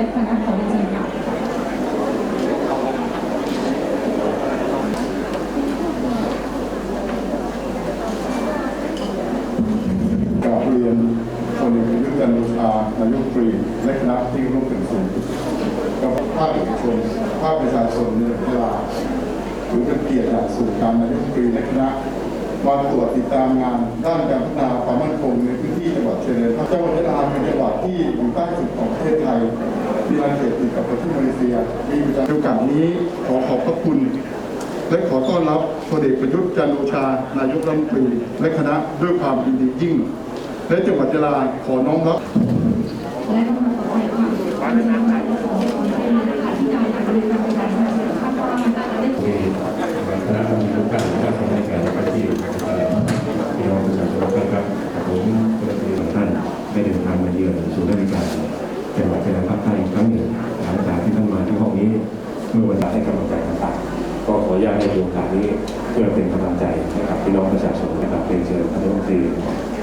และคณะของดิฉันค่ะกราบเรียนพลเอกประยุทธ์จันทร์โอชานายกตรีและคณะที่ร่วมเป็นส่วนกับภาคเอกชนภาคประชาชนในเวลาถือเป็นเกียรติอย่างสูงการนายกตรีและคณะมาตรวจติดตามงานด้านการ จังหวัดชายแดนภาคจังหวัดยะลาเป็นจังหวัดที่อยู่ใต้สุดของประเทศไทยมีการเขตติดกับประเทศมาเลเซีย มีประจำโอกาสนี้ขอขอบพระคุณ และขอต้อนรับพลเอกประยุทธ์จันทร์โอชานายกรัฐมนตรีและคณะด้วยความยินดียิ่ง และจังหวัดยะลาขอน้อมรับ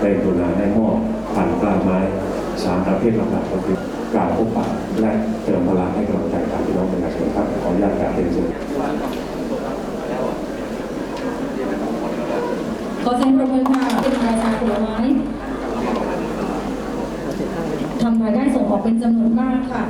ได้กรุณาได้มอบผ่านกล้าไม้สามประเภทหลักๆก็คือการพบปะและเติมพลังให้กำลังใจกับพี่น้องประชาชนครับขออนุญาตกราบเรียนเชิญขอเสียงปรบมือค่ะเป็นราชาผลไม้ทำรายได้ส่งออกเป็นจำนวนมากค่ะ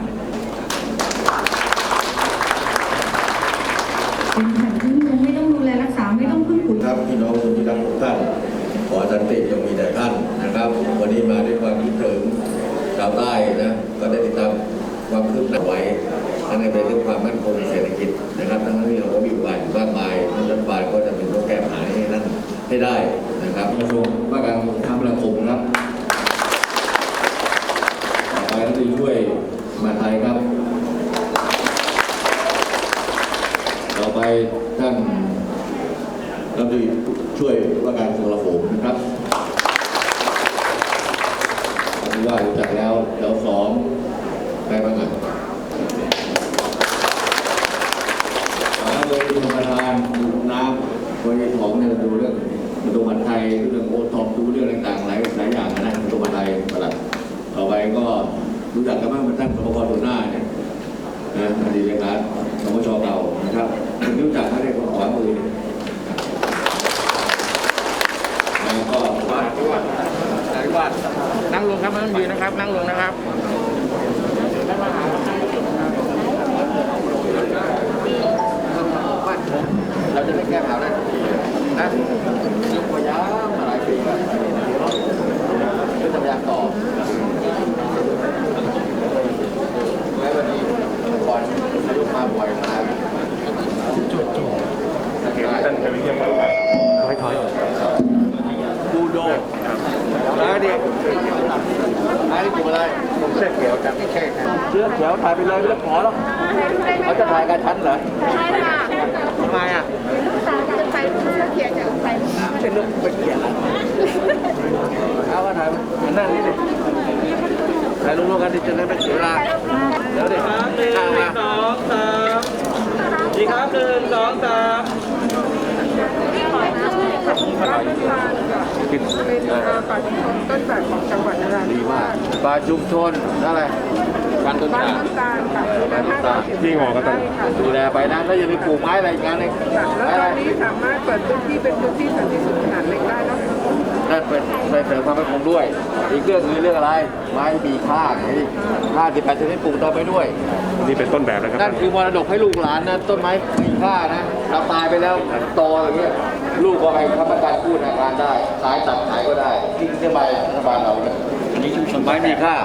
กระทรวงว่าการทำระคมครับต่อไปก็จะช่วยมาไทยครับ ต่อไปท่านรัฐมนตรีช่วยว่าการกระทรวงกลาโหมนะครับผมว่ารู้จักแล้วแล้วสองใครบ้างอะอ่าโดยธรรมทานดูน้ำโดยของเนี่ยดูเรื่องกระทรวงมหาดไทยเรื่องโอทอปดูเรื่องต่างๆหลายหลายอย่างนะกระทรวงมหาดไทยประหลัดต่อไป ก็รู้จักกันบ้างเป็นท่านสมกรตัวหน้าเนี่ยนะอดีตเลขาสมชเก่านะครับผมรู้จักเขาเรียกว่าขวามือเนี่ยแล้วก็วาดวาดวาดนั่งลงครับไม่ต้องยืนนะครับ นั่งลงนะครับ เราจะได้แก้ปัญหาได้ทุกทีนะยุคพยามมาหลายปีแล้วก็จะพยายามต่อแม้วันนี้ก่อนนายกมาบ่อยมาจุดจุดท่านเคยเยี่ยมมา บูโดนะดิอันนี้กลุ่มอะไรกลุ่มเสื้อเขียวจากพี่เชษเสื้อเขียวถ่ายไปเลยไม่ต้องขอหรอกเขาจะถ่ายกับฉันเหรอ ใช่ค่ะ ทำไมอะ สาวจะไปเพื่อเขียนจะไป ไม่ใช่เรื่องเป็นเกียรติละเอาว่าถ่ายมานั่งนี่ดิถ่ายรูปๆกันดิจะได้ไม่เสียเวลาเดี๋ยวดิข้างมาสองสามดีครับหนึ่งสองสามเป็นป่าชุมชนต้นแบบของจังหวัดนราธิวาสมากป่าชุมชนอะไร การต้นตาลตาลค่ะการต้นตาลที่หอก็ต้องดูแลไปนะแล้วอย่าไปปลูกไม้อะไรอีกงานหนึงแล้วไม้ตอะอไรนนี้สามารถเปิดพื้นที่เป็นพื้นที่สันติสุขขนาดเล็กได้แล้วนั่นเป็นไปเสริมความมั่นคงด้วย อีกเรื่องคือเรื่องอะไร ไม้มีค่าไงค่าสิบแปดชนิดปลูกต่อไปด้วย นี่เป็นต้นแบบนะครับนั่นคือมรดกให้ลูกหลานนะต้นไม้มีค่านะเราตายไปแล้วโตอย่างเงี้ยลูกก็ไปทำประกันกู้ธนาคารได้ขายตัดขายก็ได้ที่นโยบายรัฐบาลเราเนี่ยอันนี้ชุมชนไม้มีค่า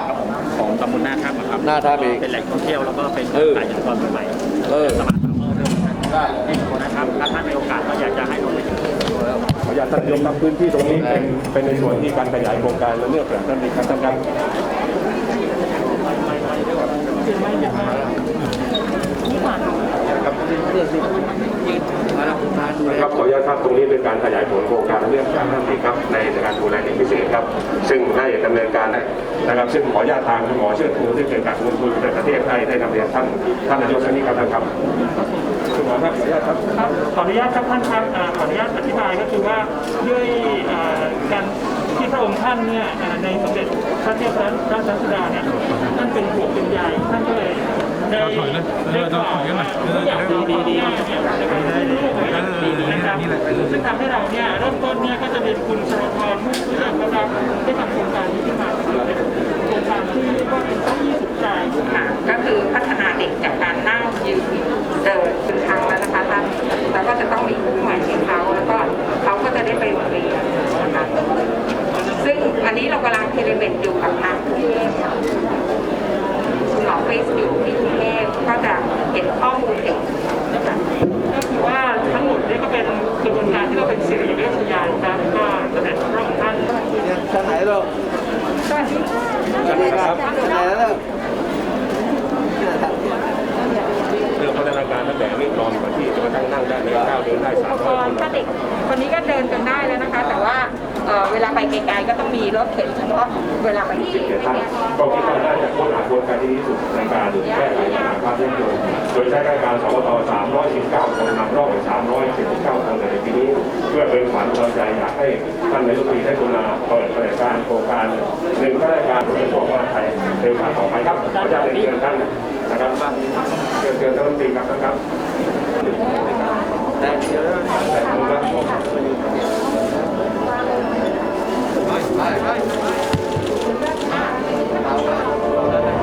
ของตำบลหน้าท่ามครับหน้าท่าเองเป็นแหล่งท่องเที่ยวแล้วก็เป็นเออ สายจักรใหม่เออๆสามารถทำเพิ่มได้ได้ที่คนนะครับถ้าท่านมีโอกาสก็อยากจะให้ลงไปถึง ขออนุญาตท่านนายกครับพื้นที่ตรงนี้เป็นเป็นในส่วนที่การขยายโครงการและเลือกแบบท่านดีครับท่านครับครับ ขออนุญาตครับตรงนี้เป็นการขยายผลโครงการเรื่องการท่านที่ครับในการดูแลเด็กพิเศษครับ ซึ่งให้ดำเนินการนะครับ ซึ่งขออนุญาตทางคุณหมอเชิดชูซึ่งเป็นการลงทุนในประเทศไทยได้นำเรียนท่านท่านนายกชนิดครับท่านครับคุณหมอครับขออนุญาตครับครับขออนุญาตครับท่านครับอ่าขออนุญาตอธิบายก็คือว่าด้วยอ่าการ ที่พระองค์ท่านเนี่ยในสมเด็จพระเทพรัตนราชสุดาเนี่ยท่านเป็นห่วงเป็นใยท่านก็เลยได้ได้กล่าวว่าทุกอย่างดีดีดีนะครับซึ่งทำให้เราเนี่ยเริ่มต้นเนี่ยก็จะมีคุณชลทรมุ่งเรื่อนะครับได้ทำโครงการนี้ขึ้นมาเป็นโครงการที่กว่าเป็นเก้าอี้สุขใจก็คือพัฒนาเด็กจากการนั่งยืนเดินเป็นครั้งแล้วนะคะท่าน ในโอกาสต่อไปครับขออนุญาตเรียนเชิญท่านนะครับเชิญเชิญท่านรัฐมนตรีครับท่านครับแต่เชิญแต่ผมครับนะครับ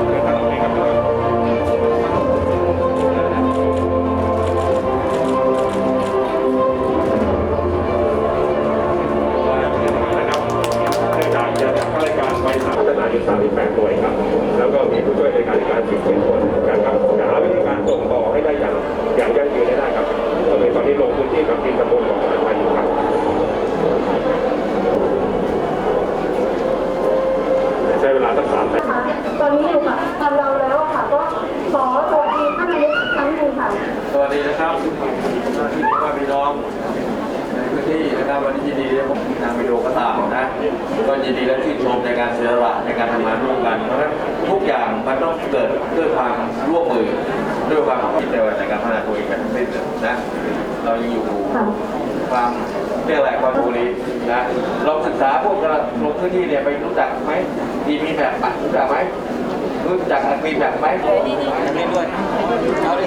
นนะ เรายังอยู่ความเรียกอะไรความบุรีนะลองศึกษาพวกเราลงพื้นที่เนี่ยไปรู้จักไหมทีมีแบบปะรู้จักไหมรู้จักมีแบบไหมไม่ด้วยเอาดิ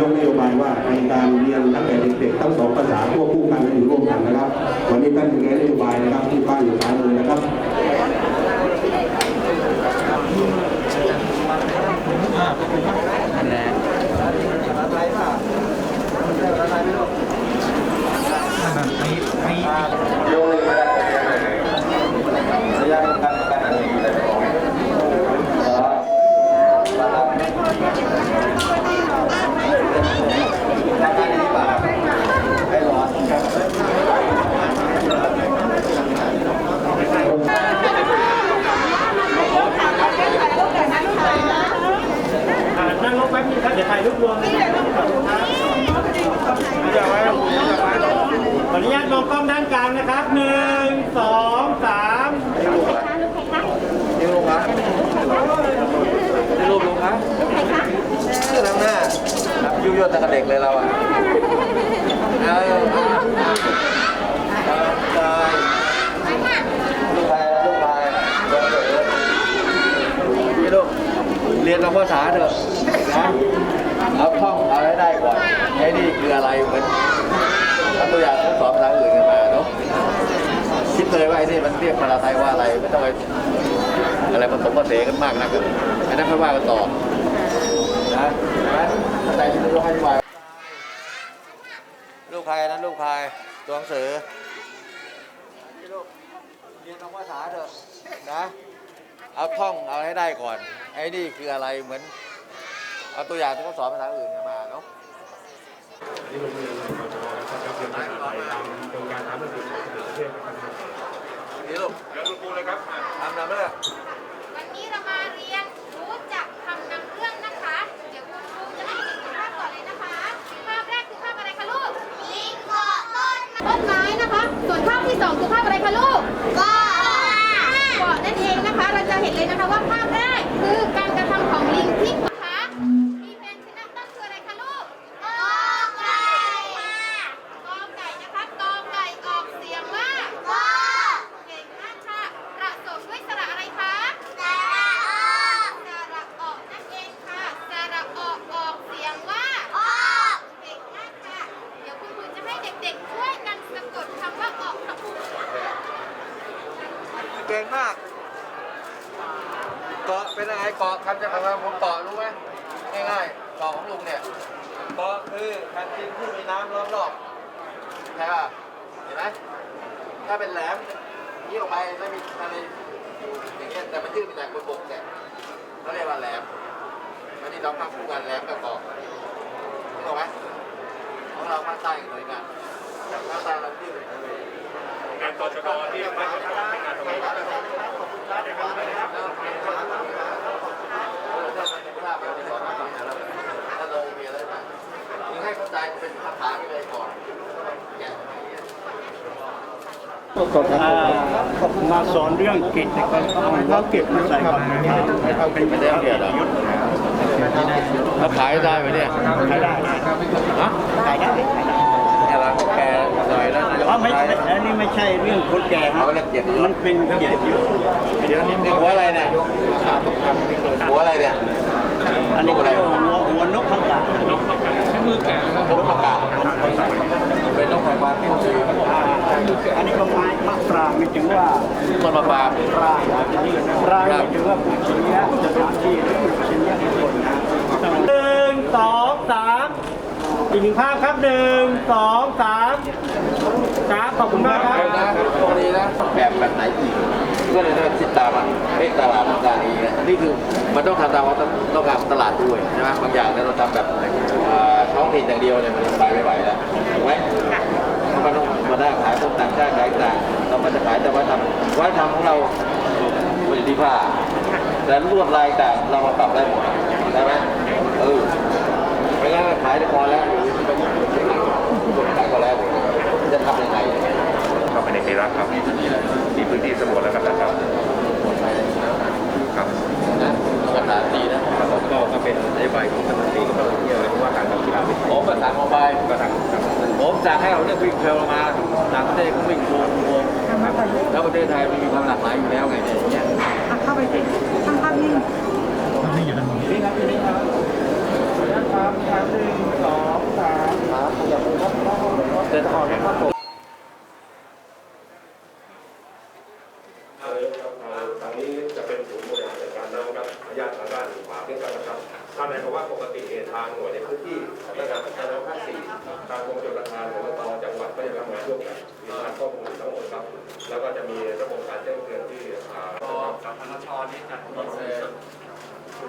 ยกนโยบาย ว่าในการเรียนตั้งแต่เด็กๆทั้งสองภาษาควบคู่กันและอยู่ร่วมกันนะครับ วันนี้ท่านเป็นนโยบายนะครับที่ป้ายอยู่ซ้ายมือนะครับ นั่งลงแป๊บนึงครับเดี๋ยวถ่ายรูปรวมเลยนะครับขอบคุณครับอย่าไว้ขอนุญาตมองกล้องด้านกลางนะครับหนึ่งสองสามนี่ลูกครับนี่ลูกลูกครับชื่อทำหน้าครับยุ่ยยดตั้งแต่เด็กเลยเราอะเอาลูกชายลูกชายนี่ลูกเรียนภาษาเถอะนะเอาท่องเอาให้ได้ก่อนไอ้นี่คืออะไรเหมือนถ้าตัวอย่างต้องสอนภาษาอื่นกันมาเนาะคิดเลยว่าไอ้นี่มันเรียกภาษา ไทยว่าอะไรไม่ต้องไปอะไรผสมผสานกันมากนักอะอันนั้นค่อยว่ากันต่อนะนะเข้าใจที่ลูกให้อธิบาลูกใครนั้นลูกใครตัวหนังสือลูกเรียนภาษาเถอะนะเอาท่องเอาให้ได้ก่อน ไอ้นี่คืออะไรเหมือน เอาตัวอย่างที่เขาสอนภาษาอื่นมาเนาะ นี่โรงเรียนปชนะครับเรียนภาษาไทยตามโครงการทำให้เด็กเด็กประเทศนะครับ ดีลูกเดี๋ยวคุณครูเลยครับทำนำเลย วันนี้เรามาเรียนรู้จักคำนำเรื่องนะคะ เดี๋ยวคุณครูจะให้เด็กๆดูภาพก่อนเลยนะคะ ภาพแรกคือภาพอะไรคะลูก ลิงเกาะต้นต้นไม้นะคะ ส่วนภาพที่สองคือภาพอะไรคะลูกเกาะเกาะนั่นเองนะคะ เราจะเห็นเลยนะคะว่าภาพแรกคือการกระทำของลิงที่นะคะมีเพนชนะต้นคืออะไรคะลูกกอไก่ค่ะกอไก่นะคะกอไก่ออกเสียงว่ากอเก่งมากค่ะประสมด้วยสระอะไรคะสระอสระออกนั่นเองค่ะสระออกออกเสียงว่าอเก่งมากค่ะ เดี๋ยวคุณครูจะให้เด็กๆช่วยกันสะกดคำว่าออกค่ะ เก่งมาก เกาะเป็นยังไง เกาะคำจะคำว่าผมเกาะรู้ไหมง่ายๆเกาะของลุงเนี่ยเกาะคือแผ่นดินที่มีน้ำล้อมรอบใช่ป่ะเห็นไหมถ้าเป็นแหลมยี่ออกไปไม่มีอะไรอย่างเงี้ยแต่มันยื่นมาจากบนบกเนี่ยเขาเรียกว่าแหลมอันนี้เราภาคคู่กันแหลมกับเกาะถูกไหมของเราภาคใต้เหมือนกันภาคใต้เรายื่นไปทะเลงานตชดที่ไม่ใช่งานตรงให้เข้าใจเป็นภาษาไปเลยก่อน มาสอนเรื่องกิจนะครับเขาเก็บมาใส่กับเป็นไม่ได้เกียรติหรอแล้วขายได้ไหมเนี่ยขายได้ฮะขายได้เนี่ยร้านแกหน่อยแล้วนายกว่ไม่อันนี้ไม่ใช่เรื่องคนแก่ครับมันเป็นเกียรติยศเดี๋ยวนี้หัวอะไรเนี่ยหัวอะไรเนี่ยอันนี้ก็เรียกว่าหัวหัวนกข้างหลังนกประกา ศเป็นนกประกาศที่ชื่ออันนี้ก็ไม้มะปรางไม่ถึงว่าต้นมะปรางปรางปรางไม่ถึงว่าปุชิยะสถานที่หรือปุชิยะบุคคลนะหนึ่งสองสามอีกหนึ่งภาพครับหนึ่งสองสามครับขอบคุณมากครับตรงนี้นะแบบแบบไหนอีกก็เลยต้องติดตามอะเฮ้ยตลาดตลาดนี้นะนี่คือมันต้องทำตามความต้องการตลาดด้วยใช่ไหมบางอย่างเนี่ยเราทำแบบท้องถิ่นอย่างเดียวเนี่ยมันไปไม่ไหวแล้วถูกไหม เพราะมันต้องมาได้ขายคนต่างชาติขายต่างเรามันจะขายแต่วัฒนธรรมวัฒนธรรมของเรามันอยู่ที่ผ้าแต่ลวดลายต่างเรามาปรับได้หมดใช่ไหมเออไม่งั้นขายได้พอแล้วขายพอแล้วจะทำยังไงเข้าไปในเซรักครับที่พื้นที่สมุทรแล้วก็ตัดครับครับนะภาษาดีนะก็ก็เป็นนโยบายของรัฐมนตรีก็ต้องเที่ยวว่าการทำกีฬาเป็นผมภาษาโมบายก็ทางครับ ผมจะให้เอาเรื่องวิ่งเทรลมาต่างประเทศก็วิ่งโกงโวงแล้วประเทศไทยมันมีความหลากหลายอยู่แล้วไงเนี่ยเข้างเงี้ยเข้าไปสิช่างภาพนิ่งเดินทางครับผม ทางนี้จะเป็นศูนย์บริหารจัดการน้ำครับญาติทางด้านขวาขึ้นไปนะครับท่านนายบอกว่าปกติเอทางหน่วยในพื้นที่สำนักงานพัฒนาภาคสี่ทางกรมชลประทานของตจังหวัดก็จะทำงานร่วมกันมีการข้อมูลทั้งหมดครับ แล้วก็จะมีระบบการแจ้งเตือนที่อ่า กับพนชนี่จะมี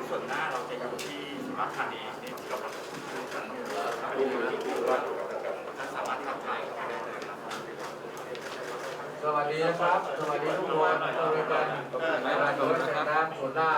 ส่วนส่ วนหน้าเราจะอยู่ที่สุราษฎร์ธานีนี่กับอันนี้อยู่ที่ที่ราชบุรีครับท่านสามารถทักทายเข้าไปได้เลยครับสวัสดีนะครับ สวัสดีทุกคนสวัสดีกันขอบคุณมากเลยนะครับส่วหน้า